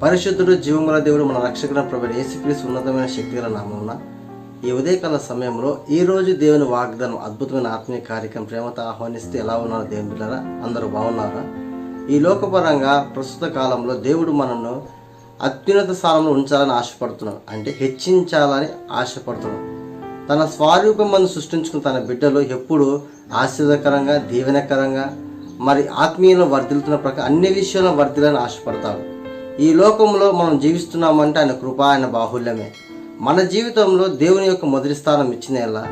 పరిశుద్ధుడు జీవముల దేవుడు మన రక్షకుల ప్రభు యేసుక్రీస్తు ఉన్నతమైన శక్తిగల నామమున ఈ ఉదయకాల సమయంలో ఈ రోజు దేవుని వాగ్దానం అద్భుతమైన ఆత్మీయ కార్యక్రమం ప్రేమతో ఆహ్వానిస్తే ఎలా ఉన్నారు దేవుని బిడ్డారా? అందరూ బాగున్నారా? ఈ లోకపరంగా ప్రస్తుత కాలంలో దేవుడు మనను అత్యున్నత స్థానంలో ఉంచాలని ఆశపడుతున్నాడు. అంటే హెచ్చించాలని ఆశపడుతున్నాడు. తన స్వరూపం మనం సృష్టించుకున్న తన బిడ్డలు ఎప్పుడు ఆశీర్వదకరంగా దీవెనకరంగా మరి ఆత్మీయంలో వర్ధిల్తున్న ప్రకారం అన్ని విషయాల్లో వర్ధిలని ఆశపడతాడు ఈ లోకంలో మనం జీవిస్తున్నామంటే ఆయన కృప ఆయన బాహుల్యమే. మన జీవితంలో దేవుని యొక్క మొదటి స్థానం ఇచ్చిన ఎలా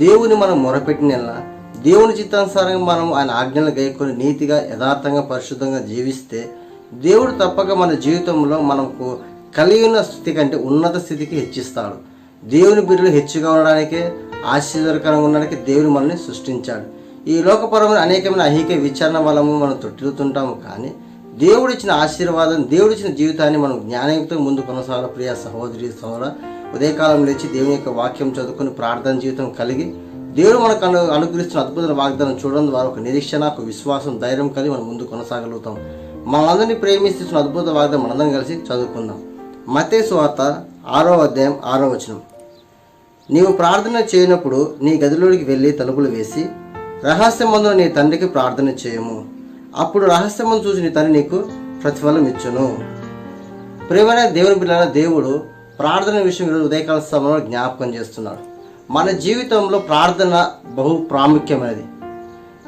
దేవుని మనం మొరపెట్టిన ఎలా దేవుని చిత్తానుసారంగా మనం ఆయన ఆజ్ఞలు గైకొని నీతిగా యథార్థంగా పరిశుద్ధంగా జీవిస్తే దేవుడు తప్పక మన జీవితంలో మనకు కలిగి ఉన్న స్థితి కంటే ఉన్నత స్థితికి హెచ్చిస్తాడు. దేవుని బిడ్డలు హెచ్చుగా ఉండడానికే ఆశ్చర్యకరంగా ఉండడానికి దేవుని మనల్ని సృష్టించాడు. ఈ లోకపరమైన అనేకమైన అహిక విచారణ వలము మనం తొట్టిల్లుతుంటాము కానీ దేవుడిచ్చిన ఆశీర్వాదం దేవుడిచ్చిన జీవితాన్ని మనం జ్ఞానంతో ముందు కొనసాగాలి. ప్రియ సహోదరి సహోదర ఉదయకాలం లేచి దేవుని యొక్క వాక్యం చదువుకొని ప్రార్థన జీవితం కలిగి దేవుడు మనకు అను అనుగ్రహిస్తున్న అద్భుతమైన వాగ్దానం చూడడం ద్వారా ఒక నిరీక్షణ ఒక విశ్వాసం ధైర్యం కలిగి మనం ముందు కొనసాగలుగుతాం. మనందరినీ ప్రేమిస్తున్న అద్భుత వాగ్దానం మనందరం కలిసి చదువుకుందాం. మతే సువార్త ఆరో అధ్యాయం ఆరో వచనం. నీవు ప్రార్థన చేయనప్పుడు నీ గదిలోనికి వెళ్ళి తలుపులు వేసి రహస్యమందున నీ తండ్రికి ప్రార్థన చేయము. అప్పుడు రహస్యమును చూసి నీ నీకు ప్రతిఫలం ఇచ్చును. ప్రేమైన దేవుని పిల్లల దేవుడు ప్రార్థన విషయం ఈరోజు ఉదయకాల సమయంలో జ్ఞాపకం చేస్తున్నాడు. మన జీవితంలో ప్రార్థన బహు ప్రాముఖ్యమైనది.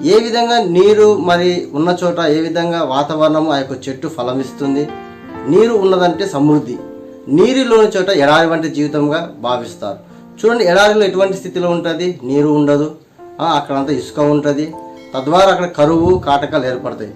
ఏ విధంగా నీరు మరి ఉన్న చోట ఏ విధంగా వాతావరణం ఆ యొక్క చెట్టు ఫలమిస్తుంది నీరు ఉన్నదంటే సమృద్ధి నీరులోని చోట ఎడారి వంటి జీవితంగా భావిస్తారు. చూడండి ఎడారిలో ఎటువంటి స్థితిలో ఉంటుంది? నీరు ఉండదు. అక్కడంతా ఇసుక ఉంటుంది. తద్వారా అక్కడ కరువు కాటకాలు ఏర్పడతాయి.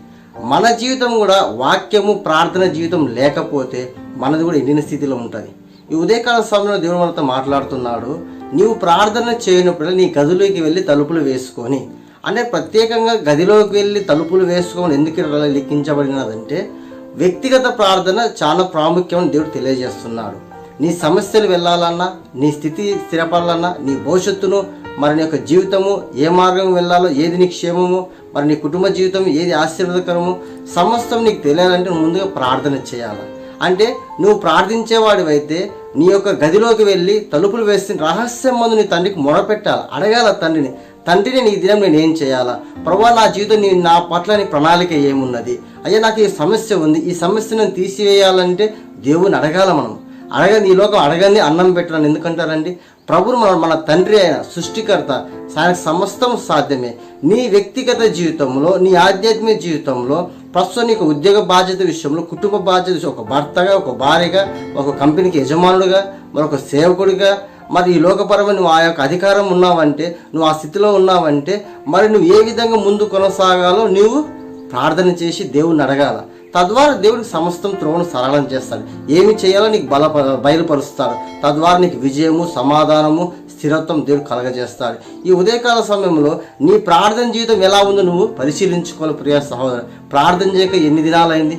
మన జీవితం కూడా వాక్యము ప్రార్థన జీవితం లేకపోతే మనది కూడా ఎండిన స్థితిలో ఉంటుంది. ఈ ఉదయకాల సమయంలో దేవుడు మనతో మాట్లాడుతున్నాడు నీవు ప్రార్థన చేయనప్పుడు నీ గదిలోకి వెళ్ళి తలుపులు వేసుకొని అంటే ప్రత్యేకంగా గదిలోకి వెళ్ళి తలుపులు వేసుకోమని ఎందుకు ఇలా లిఖించబడినదంటే వ్యక్తిగత ప్రార్థన చాలా ప్రాముఖ్యమని దేవుడు తెలియజేస్తున్నాడు. నీ సమస్యలు వెళ్ళాలన్నా నీ స్థితి స్థిరపడాలన్నా నీ భవిష్యత్తును మరి నీ యొక్క జీవితము ఏ మార్గం వెళ్ళాలో ఏది నీ క్షేమము మరి నీ కుటుంబ జీవితం ఏది ఆశీర్వదకరము సమస్తం నీకు తెలియాలంటే ముందుగా ప్రార్థన చేయాలి. అంటే నువ్వు ప్రార్థించేవాడివైతే నీ యొక్క గదిలోకి వెళ్ళి తలుపులు వేసి రహస్యం మందు నీ తండ్రికి మొరపెట్టాలి. అడగాల తండ్రిని తండ్రిని నీ దినం నేను ఏం చేయాలా? ప్రభా నా జీవితం నీ నా పట్ల నీ ప్రణాళిక ఏమున్నది? అయ్యా నాకు ఈ సమస్య ఉంది. ఈ సమస్యను తీసివేయాలంటే దేవుని అడగాల మనం. అడగని ఈ లోకం అడగని అన్నం పెట్టాలని ఎందుకంటారండి? ప్రభువు మన మన తండ్రి అయిన సృష్టికర్త ఆయనకు సమస్తం సాధ్యమే. నీ వ్యక్తిగత జీవితంలో నీ ఆధ్యాత్మిక జీవితంలో ప్రస్తుతం నీకు ఉద్యోగ బాధ్యత విషయంలో కుటుంబ బాధ్యత ఒక భర్తగా ఒక భార్యగా ఒక కంపెనీకి యజమానుడుగా మరొక సేవకుడిగా మరి ఈ లోకపరమైన నువ్వు ఆ యొక్క అధికారం ఉన్నావంటే నువ్వు ఆ స్థితిలో ఉన్నావంటే మరి నువ్వు ఏ విధంగా ముందు కొనసాగాలో నువ్వు ప్రార్థన చేసి దేవుణ్ణి అడగాల. తద్వారా దేవుడికి సమస్తం త్రోవను సరళం చేస్తాడు. ఏమి చేయాలో నీకు బల బయలుపరుస్తాడు. తద్వారా నీకు విజయము సమాధానము స్థిరత్వం దేవుడు కలగజేస్తాడు. ఈ ఉదయకాల సమయంలో నీ ప్రార్థన జీవితం ఎలా ఉందో నువ్వు పరిశీలించుకోవాలి ప్రియ సహోదరు. ప్రార్థన చేయక ఎన్ని దినాలైంది?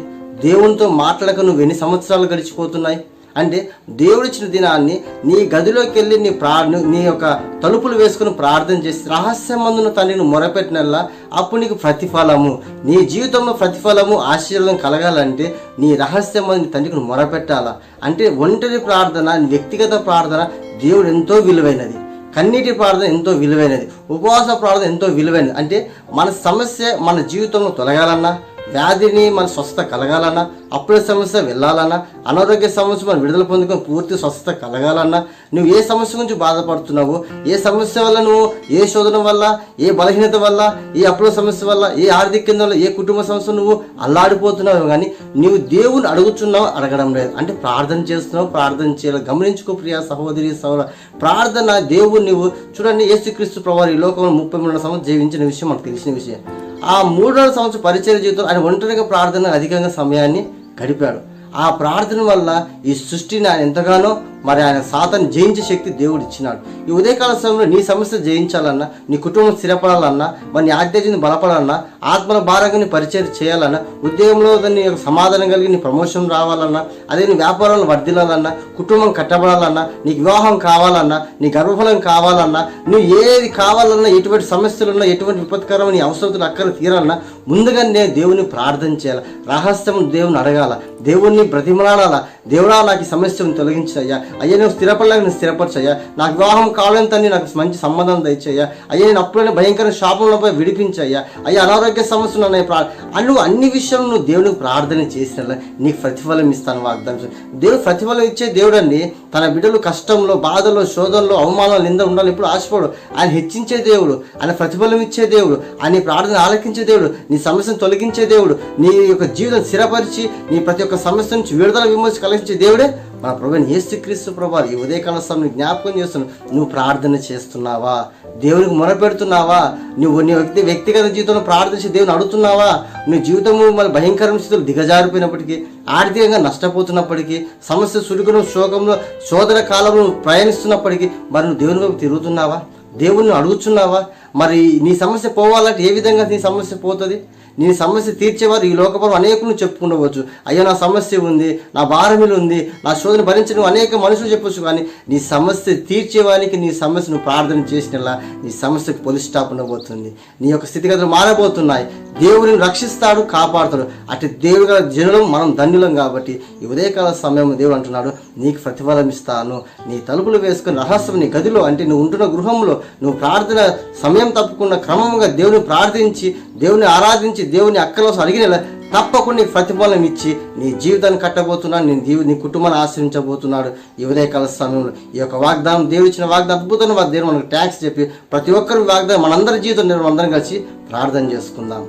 దేవునితో మాట్లాడక నువ్వు ఎన్ని సంవత్సరాలు గడిచిపోతున్నాయి? అంటే దేవుడిచ్చిన దినాన్ని నీ గదిలోకి వెళ్ళి నీ ప్రా నీ యొక్క తలుపులు వేసుకుని ప్రార్థన చేసి రహస్యమందున తండ్రిని మొరపెట్టినల్లా అప్పుడు నీకు ప్రతిఫలము. నీ జీవితంలో ప్రతిఫలము ఆశీర్వాదం కలగాలంటే నీ రహస్యమందు తండ్రికి మొరపెట్టాలా? అంటే ఒంటరి ప్రార్థన వ్యక్తిగత ప్రార్థన దేవుడు ఎంతో విలువైనది. కన్నీటి ప్రార్థన ఎంతో విలువైనది. ఉపవాస ప్రార్థన ఎంతో విలువైనది. అంటే మన సమస్య మన జీవితంలో తొలగాలన్నా వ్యాధిని మన స్వస్థత కలగాలన్నా అప్పుడే సమస్య వెళ్ళాలన్నా అనారోగ్య సమస్య మనం విడుదల పొందుకొని పూర్తి స్వస్థత కలగాలన్నా నువ్వు ఏ సమస్య గురించి బాధపడుతున్నావు ఏ సమస్య వల్ల నువ్వు ఏ శోధన వల్ల ఏ బలహీనత వల్ల ఏ అప్పుల సమస్య వల్ల ఏ ఆర్థిక కింద వల్ల ఏ కుటుంబ సమస్య నువ్వు అల్లాడిపోతున్నావు కానీ నువ్వు దేవుని అడుగుతున్నావు అడగడం లేదు. అంటే ప్రార్థన చేస్తున్నావు ప్రార్థన చేయాలి. గమనించుకో ప్రియ సహోదరి సహోదర. ప్రార్థన దేవుడు నువ్వు చూడండి యేసుక్రీస్తు ప్రభావ ఈ లోకంలో ముప్పై మూడు సంవత్సరం జీవించిన విషయం మనకు తెలిసిన విషయం. ఆ మూడవ సంవత్సరం పరిచయ జీవితం ఆయన ఒంటరిగా ప్రార్థన అధికంగా సమయాన్ని గడిపాడు. ఆ ప్రార్థన వల్ల ఈ సృష్టిని ఆయన ఎంతగానో మరి ఆయన సాతను జయించే శక్తి దేవుడు ఇచ్చినాడు. ఈ ఉదయకాల సమయంలో నీ సమస్య జయించాలన్నా నీ కుటుంబం స్థిరపడాలన్నా మరి నీ ఆధ్యాత్మిక బలపడాలన్నా ఆత్మల భారంగా నీ పరిచయం చేయాలన్నా ఉద్యోగంలో నీ యొక్క సమాధానం కలిగి నీ ప్రమోషన్ రావాలన్నా అదే నీ వ్యాపారంలో వర్ధిల్లాలన్నా కుటుంబం కట్టబడాలన్నా నీకు వివాహం కావాలన్నా నీ గర్భఫలం కావాలన్నా నువ్వు ఏది కావాలన్నా ఎటువంటి సమస్యలున్నా ఎటువంటి విపత్కరమైన అవసరతలు అక్కడ తీరాలన్నా ముందుగా నేను దేవుని ప్రార్థన చేయాలి? రహస్యం దేవుని అడగాల? దేవుణ్ణి బ్రతిమలాడాల? దేవుడా నాకు సమస్యను తొలగించయ్యా. అయ్యా నువ్వు స్థిరపడలేక నేను స్థిరపరచయ్యా. నాకు వివాహం కావాలని నాకు మంచి సంబంధం దయచేయ్యా. అయ్యా నేను అప్పుడైనా భయంకర శాపంలో పోయి విడిపించయ్యా. అయ్యా అనారోగ్య సమస్యలు ఉన్నాయి ప్రా నువ్వు అన్ని విషయాలు నువ్వు దేవునికి ప్రార్థన చేసిన నీకు ప్రతిఫలం ఇస్తాను వాగ్దానం దేవుడు ప్రతిఫలం ఇచ్చే దేవుడని తన బిడ్డలు కష్టంలో బాధలో శోధనలో అవమానాలు నింద ఉండాలి ఎప్పుడు ఆశపడు ఆయన హెచ్చించే దేవుడు ఆయన ప్రతిఫలం ఇచ్చే దేవుడు ఆయన ప్రార్థన ఆలకించే దేవుడు. నీ సమస్యను తొలగించే దేవుడు. నీ యొక్క జీవితం స్థిరపరిచి నీ ప్రతి ఒక్క సమస్య నుంచి విడుదల విమోచన కలిగించే దేవుడే మన ప్రభు యేసుక్రీస్తు ప్రభు ఈ ఉదయకాల సమయం జ్ఞాపకం చేస్తున్నావు నువ్వు ప్రార్థన చేస్తున్నావా? దేవునికి మొరపెడుతున్నావా? నువ్వు నీ వ్యక్తి వ్యక్తిగత జీవితంలో ప్రార్థించి దేవుని అడుగుతున్నావా? నీ జీవితము మన భయంకరమైన స్థితులు దిగజారిపోయినప్పటికీ ఆర్థికంగా నష్టపోతున్నప్పటికీ సమస్య సుడిగును శోకంలో శోధన కాలంలో ప్రయాణిస్తున్నప్పటికీ మరి నువ్వు దేవుని వైపు తిరుగుతున్నావా? దేవుణ్ణి అడుగుతున్నావా? మరి నీ సమస్య పోవాలంటే ఏ విధంగా నీ సమస్య పోతుంది? నీ సమస్య తీర్చేవారు ఈ లోకపరం అనేకులు చెప్పుకుండవచ్చు. అయ్యో నా సమస్య ఉంది నా భారములు ఉంది నా శోధన భరించడం అనేక మనుషులు చెప్పొచ్చు కానీ నీ సమస్య తీర్చేవానికి నీ సమస్యను ప్రార్థన చేసినలా నీ సమస్యకు పొలి ఉండబోతుంది నీ యొక్క స్థితిగతులు మారబోతున్నాయి. దేవుడిని రక్షిస్తాడు కాపాడుతాడు. అటు దేవుడు గల జనులం మనం ధన్యులం కాబట్టి ఈ ఉదయకాల సమయం దేవుడు అంటున్నాడు నీకు ప్రతిఫలం ఇస్తాను. నీ తలుపులు వేసుకుని రహస్యం నీ గదిలో అంటే నువ్వు ఉంటున్న గృహంలో నువ్వు ప్రార్థన సమయం తప్పకుండా క్రమంగా దేవుని ప్రార్థించి దేవుని ఆరాధించి దేవుని అక్కలోసం అడిగిన తప్పకుండా నీకు ప్రతిఫలం ఇచ్చి నీ జీవితాన్ని కట్టబోతున్నాడు నీ దీవు నీ కుటుంబాన్ని ఆశ్రయించబోతున్నాడు. ఈ ఉదయకాల సమయంలో ఈ యొక్క వాగ్దానం దేవుడు ఇచ్చిన వాగ్దానం అద్భుతమైన వారి దేవుడు మనకు ట్యాక్స్ చెప్పి ప్రతి ఒక్కరి వాగ్దానం మనందరి జీవితం నేను అందరం కలిసి ప్రార్థన చేసుకుందాం.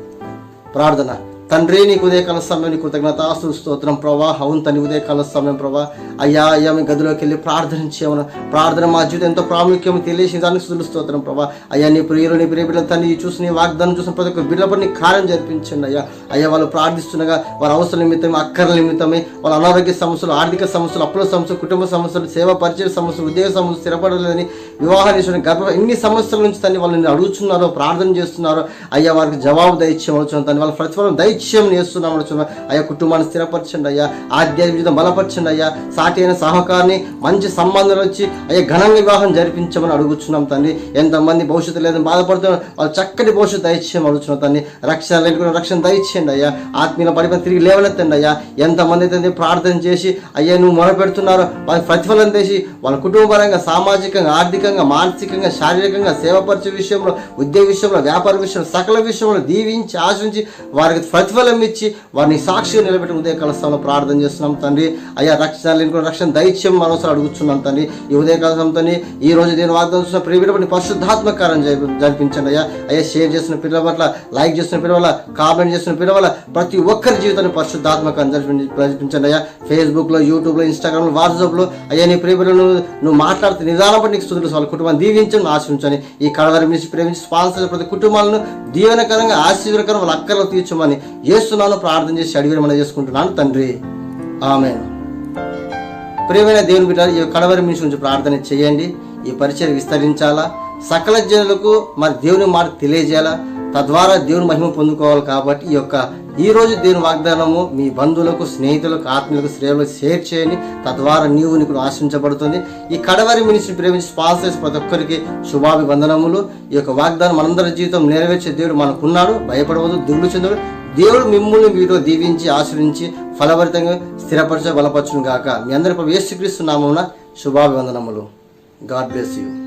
ప్రార్థన. తండ్రి నీకు ఉదయకాల సమయం నీకు కృతజ్ఞత స్తోత్రం ప్రభా. అవును తని ఉదయకాల సమయం ప్రభా. అయ్యా అయ్యా మీ గదిలోకి వెళ్ళి ప్రార్థన చేయమని ప్రార్థన మా జీవితం ఎంతో ప్రాముఖ్యం తెలియసిన దానికి సుదులు స్తోత్రం ప్రభా. అయ్యా నీ ప్రియులు నీ ప్రియ బిడ్డలు తన్ని చూసి నీ వాగ్దానం చూసిన ప్రతి ఒక్క బిడ్డలపై నీ కార్యం జరిపించండి అయ్యా. అయ్యా వాళ్ళు ప్రార్థిస్తుండగా వారి అవసరం నిమిత్తమే అక్కర్ల నిమిత్తమే వాళ్ళ అనారోగ్య సమస్యలు ఆర్థిక సమస్యలు అప్పుల సమస్యలు కుటుంబ సమస్యలు సేవ పరిచయ సమస్యలు ఉద్యోగ సమస్యలు స్థిరపడలేదని వివాహ నిశ్చయం గర్భ ఎన్ని సమస్యల నుంచి తన్ని వాళ్ళని అడుగుతున్నారో ప్రార్థన చేస్తున్నారో అయ్యా వారికి జవాబు దయచేయమనుచున్నాను తను వాళ్ళ ప్రతిఫలం దయచేయం చేస్తున్నాం అనుచున్నాను అయ్యా కుటుంబాన్ని స్థిరపరచండి అయ్యా ఆధ్యాత్మిక జీవితం బలపరచండి అయ్యా సాటి అయిన సహకారిని మంచి సంబంధాలు వచ్చి అయ్యా ఘన వివాహం జరిపించమని అడుగుతున్నాం తండ్రి ఎంతమంది భవిష్యత్తు లేదని బాధపడుతున్నారు వాళ్ళు చక్కటి భవిష్యత్తు దయచేయమని అడుగుతున్నాం తండ్రి రక్షణ లేకుండా రక్షణ దయచేయండి. అయ్యా. ఆత్మీయ పడిపోయి తిరిగి లేవనెత్తండి అయ్యా. ఎంతమంది అయితే ప్రార్థన చేసి అయ్యా నువ్వు మొరపెడుతున్నారో వాళ్ళకి ప్రతిఫలం చేసి వాళ్ళ కుటుంబపరంగా సామాజికంగా ఆర్థికంగా మానసికంగా శారీరకంగా సేవపరిచే విషయంలో ఉద్యోగ విషయంలో వ్యాపార విషయంలో సకల విషయంలో దీవించి ఆశించి వారికి ప్రతిఫలం ఇచ్చి వారిని సాక్షిగా నిలబెట్టి ఉదయకాల సమయంలో ప్రార్థన చేస్తున్నాం తండ్రి. అయ్యా రక్షణ లేని రక్షణ దైత్యం మనోసారి అడుగుతున్నాం తండ్రి. ఈ ఉదయకాల సమయంతో ఈ రోజు నేను వాగ్దానం చూసిన ప్రియబిడ్డని పరిశుద్ధాత్మకారం జరిపించండి అయ్యా. అయ్యా షేర్ చేసిన పిల్లల పట్ల లైక్ చేసిన పిల్లల వల్ల కామెంట్ చేసిన పిల్లల వల్ల ప్రతి ఒక్కరి జీవితాన్ని పరిశుద్ధాత్మ కార్యం జరిపి- అయ్యా. ఫేస్బుక్లో యూట్యూబ్లో ఇన్స్టాగ్రామ్లో వాట్సాప్లో అయ్యా నీ ప్రియబిడ్డలు నువ్వు మాట్లాడుతూ నిదానం బట్టి నీకు స్థుతులు వాళ్ళ కుటుంబాన్ని దీవించండి ఆశించని ఈ కడవరి మించి ప్రేమించి స్పాన్సర్ ప్రతి కుటుంబాలను దీవెనకరంగా ఆశీర్వకరం వాళ్ళ అక్కర్లు తీర్చమని చేస్తున్నాను ప్రార్థన చేసి అడిగిన మన చేసుకుంటున్నాను తండ్రి. ఆమె ప్రియమైన దేవుని బిడ్డ ఈ కడవరి మినిషి నుంచి ప్రార్థన చేయండి. ఈ పరిచయం విస్తరించాలా? సకల జనులకు మరి దేవుని మాట తెలియజేయాలా? తద్వారా దేవుని మహిమ పొందుకోవాలి కాబట్టి ఈ యొక్క ఈరోజు దేవుని వాగ్దానము మీ బంధువులకు స్నేహితులకు ఆత్మీయులకు శ్రేయులకు షేర్ చేయండి. తద్వారా నీవు నీకు ఆశించబడుతుంది. ఈ కడవరి మినిస్ట్రీ ప్రేమించి స్పాన్సర్స్ ప్రతి ఒక్కరికి శుభాభివందనములు. ఈ యొక్క వాగ్దానం మనందరి జీవితం నెరవేర్చే దేవుడు మనకున్నాడు. భయపడవద్దు దిగులు చెందుడు దేవుడు మిమ్మల్ని మీరు దీవించి ఆశ్రయించి ఫలభరితంగా స్థిరపరచ బలపరచును గాక. మీ అందరి యేసుక్రీస్తు నామమున శుభాభివందనములు. God bless you.